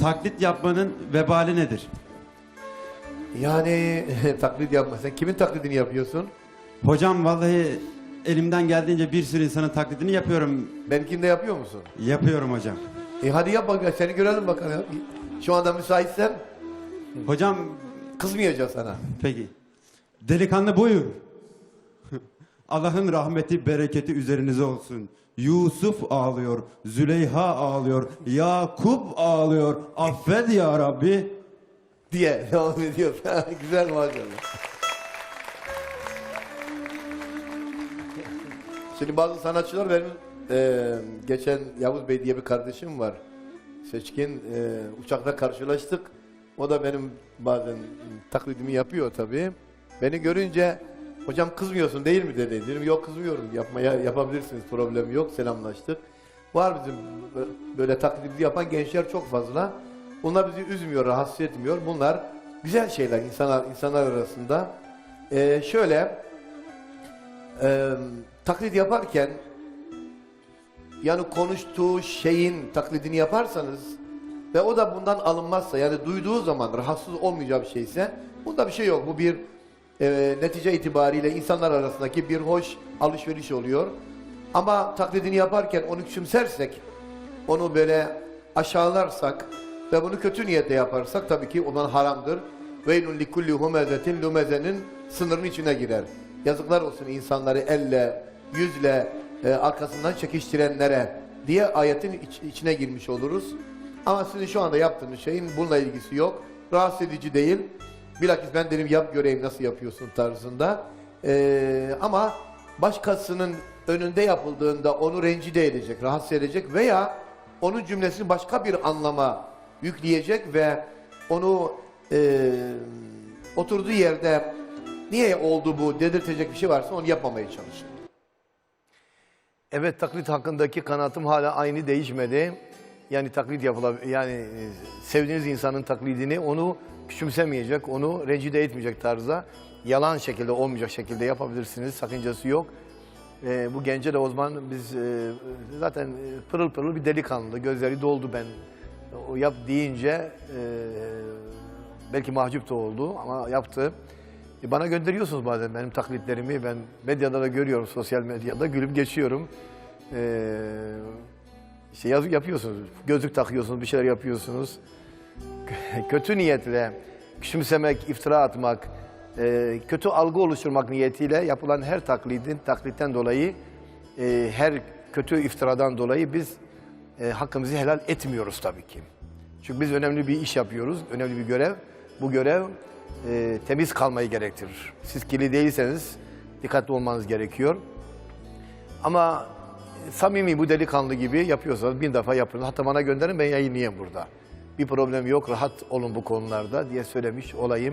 taklit yapmanın vebali nedir? Yani taklit yapma. Sen kimin taklidini yapıyorsun? Hocam vallahi elimden geldiğince bir sürü insanın taklidini yapıyorum. Benimkini de yapıyor musun? Yapıyorum hocam. E hadi yap bakalım. Seni görelim bakalım. Şu anda müsaitsen Hocam kızmayacağız sana. peki. Delikanlı buyur. Allah'ın rahmeti, bereketi üzerinize olsun. Yusuf ağlıyor, Züleyha ağlıyor, Yakup ağlıyor. Affet ya Rabbi. Diye devam ediyor. Güzel maşallah. Şimdi bazı sanatçılar benim e, geçen Yavuz Bey diye bir kardeşim var. Seçkin e, uçakta karşılaştık. O da benim bazen taklidimi yapıyor tabii. Beni görünce hocam kızmıyorsun değil mi dedi. Dedim yok kızmıyorum yapmaya yapabilirsiniz problem yok selamlaştık. Var bizim böyle taklidimizi yapan gençler çok fazla. Bunlar bizi üzmüyor, rahatsız etmiyor. Bunlar güzel şeyler insanlar insanlar arasında. E, şöyle e, taklit yaparken yani konuştuğu şeyin taklidini yaparsanız ve o da bundan alınmazsa yani duyduğu zaman rahatsız olmayacağı bir şeyse bunda bir şey yok. Bu bir e, netice itibariyle insanlar arasındaki bir hoş alışveriş oluyor. Ama taklidini yaparken onu küçümsersek, onu böyle aşağılarsak ve bunu kötü niyetle yaparsak tabii ki o zaman haramdır. Veylun likulli humezetin lumezenin sınırının içine girer. Yazıklar olsun insanları elle, yüzle, e, arkasından çekiştirenlere diye ayetin iç- içine girmiş oluruz. Ama sizin şu anda yaptığınız şeyin bununla ilgisi yok. Rahatsız edici değil. Bilakis ben dedim yap göreyim nasıl yapıyorsun tarzında. E, ama başkasının önünde yapıldığında onu rencide edecek, rahatsız edecek veya onun cümlesini başka bir anlama yükleyecek ve onu e, oturduğu yerde niye oldu bu dedirtecek bir şey varsa onu yapmamaya çalışın. Evet taklit hakkındaki kanaatim hala aynı değişmedi. Yani taklit yapılabilir. Yani e, sevdiğiniz insanın taklidini onu küçümsemeyecek, onu rencide etmeyecek tarzda yalan şekilde olmayacak şekilde yapabilirsiniz. Sakıncası yok. E, bu gence de o zaman biz e, zaten e, pırıl pırıl bir delikanlı. Gözleri doldu ben. O yap deyince e, belki mahcup da oldu ama yaptı. E, Bana gönderiyorsunuz bazen benim taklitlerimi. Ben medyada da görüyorum, sosyal medyada gülüp geçiyorum. Ee, işte yazık yapıyorsunuz, gözlük takıyorsunuz, bir şeyler yapıyorsunuz. kötü niyetle küçümsemek, iftira atmak, e, kötü algı oluşturmak niyetiyle yapılan her taklidin, taklitten dolayı, e, her kötü iftiradan dolayı biz e, hakkımızı helal etmiyoruz tabii ki. Çünkü biz önemli bir iş yapıyoruz, önemli bir görev. Bu görev e, temiz kalmayı gerektirir. Siz kirli değilseniz dikkatli olmanız gerekiyor. Ama samimi bu delikanlı gibi yapıyorsanız bin defa yapın. Hatta bana gönderin ben yayınlayayım burada. Bir problem yok, rahat olun bu konularda diye söylemiş olayım.